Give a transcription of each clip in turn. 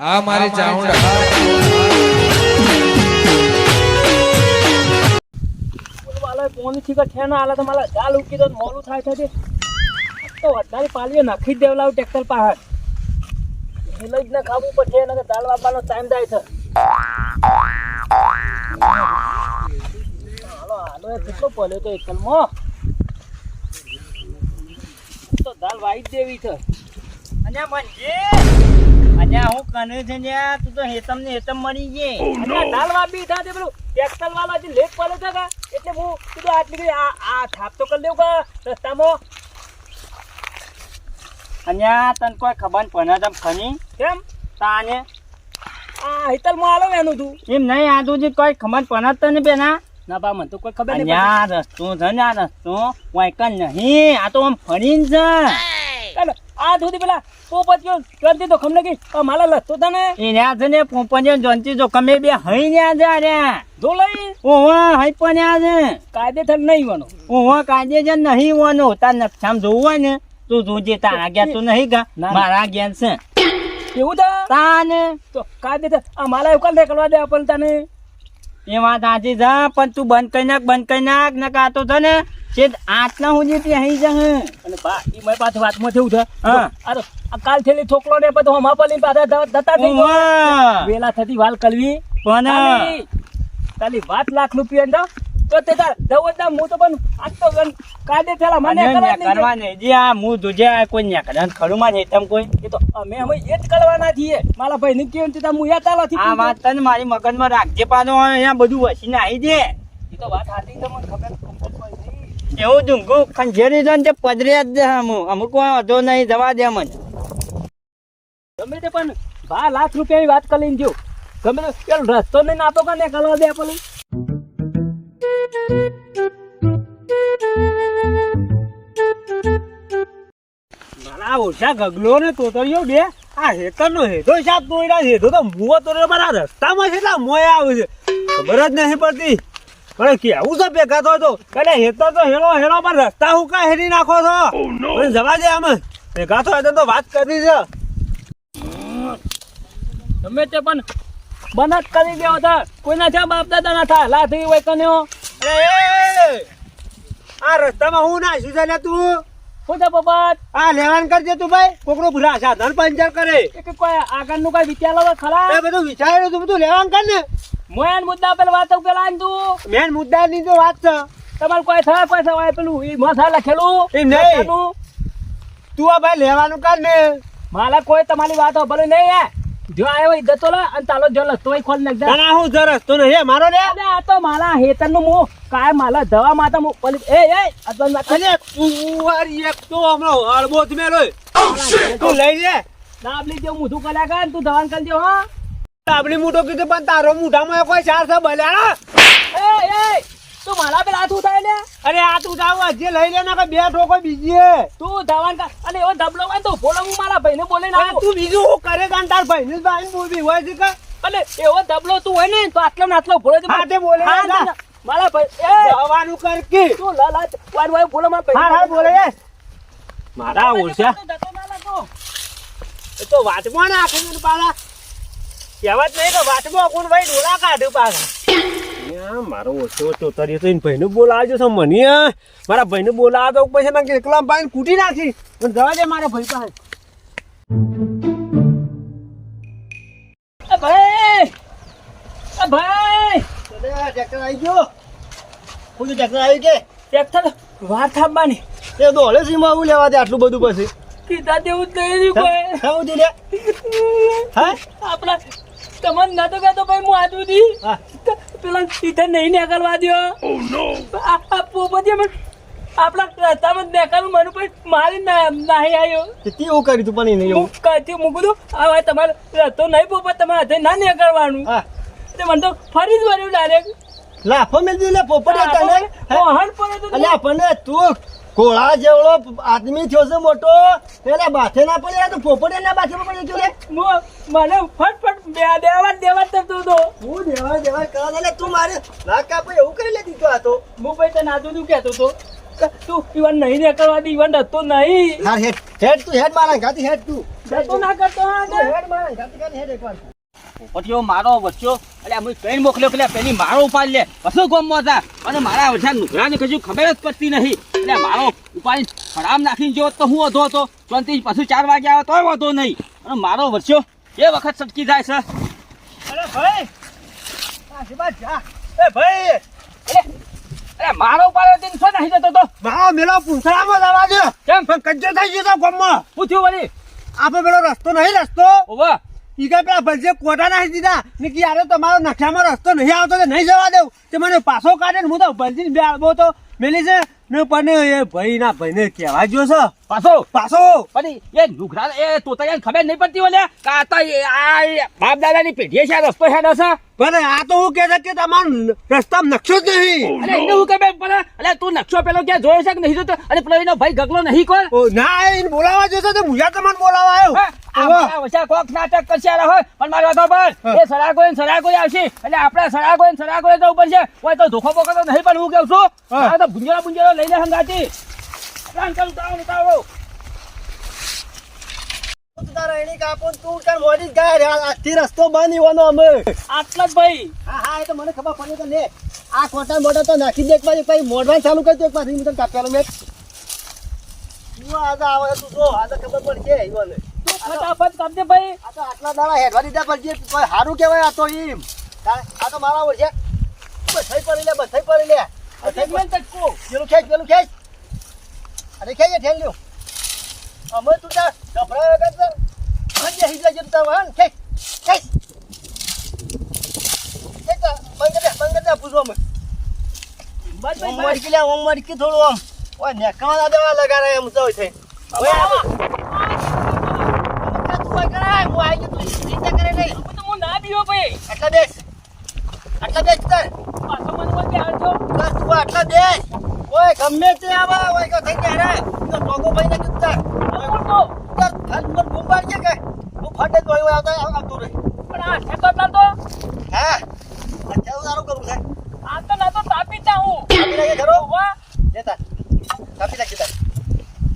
આ મારી ચાઉંડા થી કે ના આલા તો જાલ ઉકી તો મોલું થાય છે તો. વધારે પાલીએ નાખી જ દેવલાવ ટ્રેક્ટર પાહર એટલે જ ને ખાવું પડશે એને દાળ વાપવાનો ટાઈમ થાય છે. હાલો હાલો કેટલો પડ્યો તો એકલમાં. તો દાળ વાઈ દેવી છે. અને મનજી અને હું કને છે ને તું તો હેતમ ને હેતમ મળી ગઈ અને બી થા થાય પેલું ટેક્સલ વાળો જે લેટ પડે છે કા એટલે હું કીધું આટલી આ આ થાપ તો કરી દેવું કા રસ્તામાં. અન્યા તને કોઈ ખબર પણ તમ ખની કેમ? તાને? આ હિતલમાં આલો એનું તું. એમ નહીં આ તું કોઈ ખબર પણ તને બેના ના બા મને તો કોઈ ખબર નહીં આ રસ્તો છે ને આ રસ્તો કન નહીં આ તો આમ ફરીને છે. આ સુધી પેલા પોપત ગયો કરતી તો ખમને કે માલા લસતો તને એને આ છે ને પોપંજે જોનતી જો કમે બે હઈ ને જા રે જો લઈ. ઓહો હઈ પણ આ કાયદે કાયદેસર નહીં વાનો ઓહો કાયદે જ નહીં વાનો તાર નકશામ જોવું હોય ને તું જોજે તારા ગયા તો નહીં ગા. ના. મારા ગયા છે. એવું તો? તાને? તો કાયદે આ માલા એવું દે કરવા દે પણ તને. એ વાત સાચી છે પણ તું બંધ કરી નાખ બંધ કરી નાખ ને કાતો છે ને છે આટલા હું તે અહીં જા અને બા ઈ મારી પાસે વાતમાં થયું છે. હા. આ કાલ થયેલી છોકરો ને બધો હમા પલી પાછા દતા થઈ વેલા થતી વાલ કલવી. પણ તાલી વાત લાખ રૂપિયા તો તો તે તાર દવડા હું તો પણ આજ તો કાદે થયેલા મને કરવા નહીં જે આ મું જોજે આ કોઈ ને કરે. ખરું માં છે તમ કોઈ. એ તો અમે અમે એ જ કરવાના છીએ. મારા ભાઈ ને કેવું તે હું યાદ આલો આ વાત તને મારી મગજમાં રાખજે પાનો અહીંયા બધું વસીને આવી દે. એ તો વાત સાચી છે મને ખબર ખબર કોઈ નહીં. એવું ડુંગું ખંજેરી છે ને તે પદરે જ દે અમુક વાંધો નહીં જવા દે મને. ગમે તે પણ બા લાખ રૂપિયાની વાત કરીને જો. ગમે તે પેલો રસ્તો નહીં નાતો કે ને કરવા દે પેલું? મારા ગગલો ને તોતરીઓ બે. આ હેતર નો હેધો હિસાબ તોડ્યા હેધો તો મુવો તોડ્યો મારા રસ્તામાં છે, એટલા મોયા છે. ખબર જ પડતી. કેવું છે ભેગા તો? તો હેતર તો હેરો પણ રસ્તા હું કા હેરી નાખો છો? જવા દે આમ. ભેગા એટલે તો વાત કરી છે. ગમે તે પણ બનાત કરી દેવો હતા કોઈના છે બાપ દાદા ના થાય લાથી હોય કન્યો અરે એ! આ રસ્તામાં હું ના છે લે તું? શું છે આ લેવાન કરજે તું ભાઈ. કોકનો ભૂરા સાધન પંચર કરે. કે કોઈ આગળનું કોઈ વિચાર ખરા? એ બધું વિચાર્યું તું બધું લેવાન કર ને. મેન મુદ્દા પેલા વાત પેલા તું. મેન મુદ્દાની તો વાત છે. તમારે કોઈ થાય કોઈ થાય પેલું ઈ મસા લખેલું? એ નહીં. તું આ ભાઈ લેવાનું કર ને. માલા કોઈ તમારી વાતો ભલે નહીં હે. જો આવ્યો ઈ તો લે અને તાલો જો લસ્તો હોય ખોલ નાખજે. તને હું જરસ તો હે મારો લે અરે આ તો માલા હેતરનું મો. કાય માલા દવા માતા મો પલી એ એ અદન વાત અરે તું વાર એક તો હમણો હળબો જ મેલો તું લઈ લે. દાબલી જેવું મોઢું કલા કર તું દવાન કર દે હો. આપણી મૂઠો કીધું પણ તારો મુઢામાં કોઈ ચાર છે બલ્યા એ એ તું મારા પેલા હાથ ઉઠાય ને અરે આ તું જાવ જે લઈ લે ના બે ઠોકો બીજી હે. તું દવાન કા અને એવો દબલો હોય તો બોલો હું મારા ભાઈને બોલે ના તું બીજું હું કરે કાન તાર ભાઈ ને ભાઈ બોલવી હોય છે કે? અને એવો દબલો તું હોય ને તો આટલો ને આટલો ભોળો હા, તે બોલે મારા ભાઈ એ! જવાનું કર કે. તું લાલા લા વાર વાર બોલો મારા હા હા બોલે. મારા લાગો. એ તો વાતમાં ના આખે ને પાલા કહેવત નહીં કે વાતમાં કોણ ભાઈ ડોલા કાઢ્યું પાછા. મારો ઓછો ઓછો તો એને ભાઈને બોલાવજો છો મને મારા ભાઈને બોલાવો તો પછી ના એકલા ભાઈને કૂટી નાખી. પણ જવા દે મારા ભાઈ પાસે. ભાઈ! ભાઈ! ટ્રેક્ટર આવી ગયો? ખુદ ટ્રેક્ટર આવી કે? ટ્રેક્ટર? વાર થાંભવાની તે દોડે સીમાં આવું લેવા દે આટલું બધું પછી. કીધા જ નહીં કોઈ. હા? આપણા તમને ના તો કહેતો ભાઈ હું આદુ દી પેલા સીધા નહીં નીકળવા દ્યો. આ આ પોપટી અમે આપણા રસ્તામાં જ નીકળવું મને પણ મારી ના નાહી આવ્યો તે તે એવું કર્યું તું પણ નહીં હું કાંઈથી મૂકું આ ભાઈ તમારે રસ્તો નહીં પોપત તમારે હાથે ના નીકળવાનું. તે એટલે મને તો ફરી જ વર્યું ડાયરેક્ટ લાફો મેં દીધું લે પોપટ તને? હે? હણ પડે તો અલ્યા પણ તું કોળા જેવડો આદમી થયો છે મોટો પેલા બાથે ના પડે તો પોપટ એના બાથે પડે મો- મને ફટફટ બે દેવા દેવા કરતો હતો હું દેવા દેવા કરા એટલે તું મારે ના ભાઈ એવું કરી લે દીધો આ તો. હું ભાઈ તને આજુ તું કહેતો હતો તું ઈવન નહીં નીકળવા દી ઈવન હતો નહીં. હા હેડ હેડ તું હેડ મારા ગાતી હેડ તું. જતો ના કરતો હા હેડ મારા ગાતી કરીને હેડ એકવાર. પોપટીઓ મારો વચ્ચો એટલે અમે ટ્રેન મોકલ્યો કે પેલી મારો ઉપાડી લે. કશું ગોમમાં હતા અને મારા વચ્ચે નુકરાને કશું ખબર જ પડતી નહીં. એટલે મારો ઉપાડી ખરાબ નાખીને જો તો હું વધો હતો. ત્રણથી પાછું ચાર વાગે આવે તોય વધો નહીં. અને મારો વચ્ચો એ વખત સટકી જાય છે. અરે ભાઈ! આ શિવા જા. એ ભાઈ! અરે મારો ઉપાડ્યો તેને છો નહીં જતો તો? મારો મેલો પૂંછડામાં જવા દે. કેમ? પણ કજ્જો થઈ ગયો તો ગામમાં. પૂછ્યું વળી? આપણે પેલો રસ્તો નહીં રસ્તો? ઓવા ઈ કઈ પેલા ભજે કોટા નાખી દીધા. ને કે યાર તમારો નખ્યામાં રસ્તો નહીં આવતો તો નહીં જવા દઉં તે મને પાછો કાઢે ને હું તો ભલજી બે આવો તો. મેલી છે ને પણ એ ભાઈ ના ભાઈને કહેવા જો છે. પાછો. પાછો. પણ એ નુકરા એ તોતરિયાને ખબર નહીં પડતી ઓલે? કે આ બાપ દાદાની પેઢીએ છે આ રસ્તો હેડો છે પણ આ તો હું કહે છે કે તમારો રસ્તા નકશો જ નહીં. અરે એને હું પડે અરે તું નકશો પેલો ક્યાં જોયો છે કે નહીં જોતો? અને પેલો એનો ભાઈ ગગલો નહીં કોણ ના એને બોલાવા જોશે તો મુજા તમને બોલાવા આવ્યો. કોક નાટક કરશે હોય. પણ મારી વાતો પર એ આવશે. એટલે આપણે સરાગો ને સરાગો જવું પડશે કોઈ તો ધોખો બોખો તો નહીં પણ હું કહું છું. આ તો ભુંજરા ભુંજરા લઈને હંગાતી. પ્લાન કરું તાવ ઉતારો તું તારા એની કાપો ને તું તાર મોડી જ ગયા રે. આ- આજથી રસ્તો બંધ ઈવાનો અમે. આટલા ભાઈ. હા હા એ મને ખબર પડી તો લે. આ કોટા મોટા નાખી દે મોઢવાનું ચાલુ કરી દે કાપેલો મેં. આજે આવે તું જો આજે ખબર પડશે ફટાફટ કાપજે ભાઈ. આ તો આટલા દાડા હેઠવા દીધા પડશે કોઈ સારું કહેવાય આ તો એમ આ તો મારા ઓળશે બધાય પડી લે બધાય પડી લે. પડી. મેં ચટકો પેલું ખેંચ પેલું ખેંચ. અરે ખેંચે ઠેલ લ્યો. અમે તું તાર ગભરાયો વગર તો હજી હિજલા જેમ તાર વાહન. ખેંચ ખેંચ. ખેંચ તો બંધ દે બંધ દે પૂછો અમે બસ ઓમ મરકી લે ઓમ મરકી થોડું આમ. ઓય નેકાવા દેવા લગાડે એમ તો થઈ ઓય કરાય હું આવી ગયો તું ચિંતા કરે નહીં. તો હું ના બીવો ભાઈ. આટલા બેસ આટલા બેસ તાર પાછો મને બોલ કે હાલજો બસ તું આટલા બેસ ઓય ગમે તે આવા ઓય કે થઈ ગયા રે તો ભાઈ ને કીધું કોણ તો તાર ખાલ પર બુંબાડ કે કે. હું ફાટે તો આવ્યો આવતા આવતો રે પણ આ છે તો તો હા અચ્છા સારું કરું છે આ તો ના તો તાપી જા હું કાપી નાખે ખરો વાહ લેતા કાપી નાખી તાર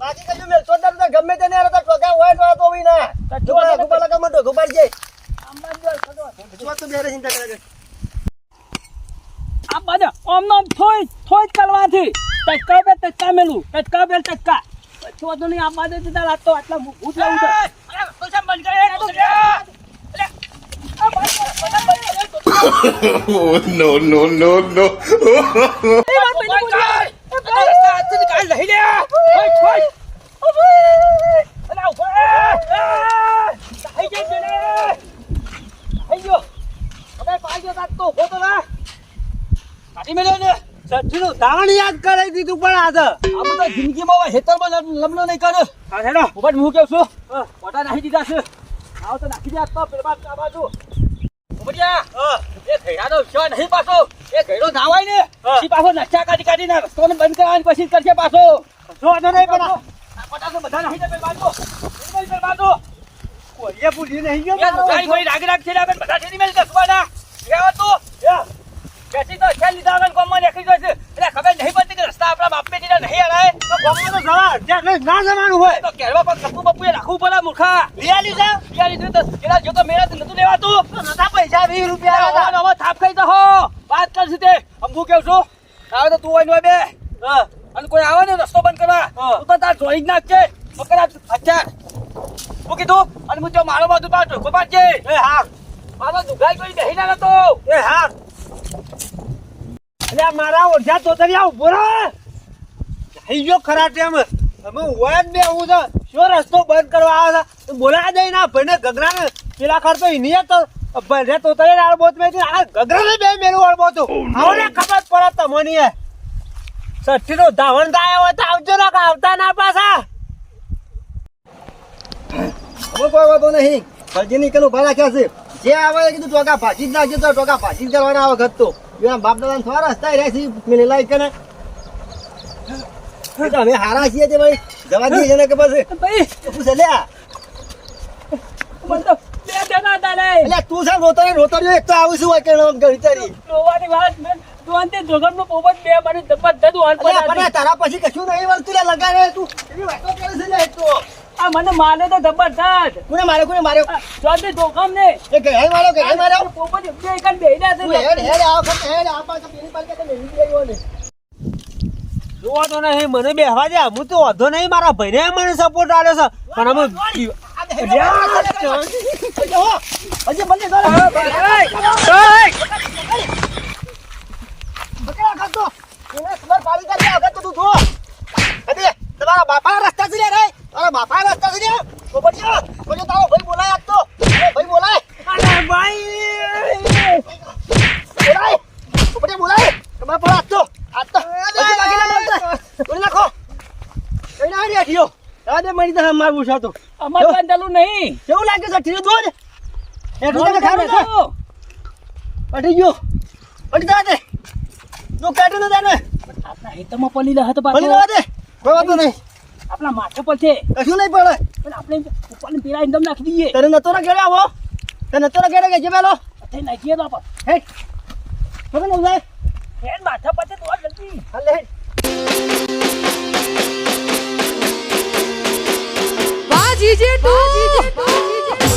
બાકી કશું મેલ તો તાર ગમે તે ને તો ટોકા હોય તો આ તો હોય મટો જો. ખડો જો તો બેરે ચિંતા કરે આ ઓમ નોમ ટચકા બે ટચકા મેલું ટચકા બે ટક્કા વાંધો નહીં આ બાજુ લાગતો આટલા ભૂત લાવું તો. Oh, no, no, no, no. એ વાત પેલી બોલી. એ આ ભાઈ. રસ્તા હાથથી કાઢ લઈ લે હોય હોય ઓ ભાઈ. અરે ઊભો રે થઈ ગઈ છે ને થઈ ગયો હવે પાડ્યો તાત તો ઊભો તો ના કાઢી ને યાદ કરાવી દીધું પણ આ તો જિંદગીમાં હેતરમાં લમ- નહીં કર્યો હા, હેડો. ઊભા હું કેવું છું. મોટા નાખી દીધા છે. આવો તો નાખી દે તો પેલા આ બાજુ. ઉભડિયા હા. એ ઘેડાનો વિશ્વાસ નહીં પાછો. એ ઘેડો નાવાય ને. પછી કાઢી કાઢીને રસ્તોને બંધ કરવાની પછી કરશે પાછો. જો વાંધો નહીં પણ આ બધા નાખી દે પેલી બાજુ પેલી પેલી કોઈએ ભૂલી નહીં ગયો રાગ રાગ છે ને આપણે બધા ઠેરી મેલી દસવાના રહેવા તું. બેસી તો ખેલ લીધા વગર ગામમાં નીકળી છે. એટલે ખબર નહીં પડતી કે રસ્તા આપણા બાપ પેટીના નહીં હલાય તો ગામમાં તો જવા જ્યાં ના જવાનું હોય. તો ઘેરવા પર કપુ બપુએ રાખવું પડે મૂર્ખા. લિયાલી લીધા? લિયાલી લીધું તો એના જો તો મેળા નતું લેવાતું. નતા પૈસા વીસ રૂપિયા હવે હતા હવે થાપ ખાઈ તો હો. વાત કરશે તે અંબુ કેવું છું. આવે તો તું હોય ને બે. હા. અને કોઈ આવે ને રસ્તો બંધ કરવા. હા. તું તો તાર જોઈ જ નાખજે. પકડા હથિયાર હું કીધું અને હું જો મારો બાજુ પાડજે. એ હાર મારો દુખાઈ કોઈ બેહી ના હતો એ હાર અલ્યા મારા ઓઢિયા તો તરી આવ ઊભો રહે થઈ ગયો ખરા ટેમ અમે હોય જ બે હું તો શું રસ્તો બંધ કરવા આવે છે બોલા દઈ ના ભાઈને ગગરાને. પેલા ખર તો એની તો ભાઈને તો તરી આળબોત મેં આ ગગરાને બે મેલું આળબોત આવને ખબર પડે તમને સઠ્ઠી નો ધાવણ થાય હોય તો આવજો ના કે આવતા ના પાછા. હવે કોઈ વાંધો નહીં. ફરજી ની કનું ભલા છે જે આવે એ કીધું ટોકા ભાજી જ નાખજો તો ટોકા ભાજી જ કરવાના આવે ઘર તો. એના બાપ દાદા થોડા રસ્તા રહ્યા છે મેં લાઈક કરે અમે હારા છીએ તે ભાઈ. જવા દઈએ છે ને કે પછી? ભાઈ. પૂછે લે. મને તો એટલે તું છે એક તો આવું કે રોવાની વાત મેં જોગણનો પોપટ બે વાન અલ્યા તારા પછી કશું નહીં વળતું લગાવે લગાડે તું. એવી વાતો કરે છે લે તો. આ મને માર્યો તો જબરદસ્ત કોને માર્યો કોને માર્યો? ચોથી ધોકામ ને. એ ગહેર માર્યો ગહેર માર્યો? પોપટ બે એકન તું છે હેડ હેડ આ વખત હેડ આ પાછો પેલી પાલ કે મેલી ગયો ને જોવો તો નહીં મને બેહવા દે. હું તો વાંધો નહીં મારા ભાઈને મને સપોર્ટ આલ્યો છે. પણ અમે તમારા બાપા રસ્તા છે લે રે. તારા બાપાના રસ્તા છે પોપટિયો કોઈ તારો ભાઈ બોલાય આજ તો. ભાઈ બોલાય. અરે ભાઈ! બોલાય. પોપટિયો બોલાય. તમારા પર આજ તો આજ તો. બાકી ના મળતા. બોલી નાખો. કઈ ના રે ઠીયો રાડે મળી તો માર પૂછાતો અમાર પાસે ચાલુ નહીં. કેવું લાગે છે ઠીયો દૂધ એ ખાવાનું છે અડી ગયો. પડી જા નો કાઢી ન જાને આપણા હેતરમાં પલી રહ્યા તો પાછો. દે. કોઈ વાંધો નહીં. આપણા માથે પર છે. કશું નહીં પડે. પણ આપણે ઉપરને પેલા ઇન્દમ નાખી દઈએ. તને નતો ના ઘેડે આવો? તને નતો ના ઘેડે કે જે પેલો? થઈ નાખીએ તો આપણે. હે ખબર ન જાય હેડ માથા છે તો જલ્દી. હાલે વાહ જીજે ટુ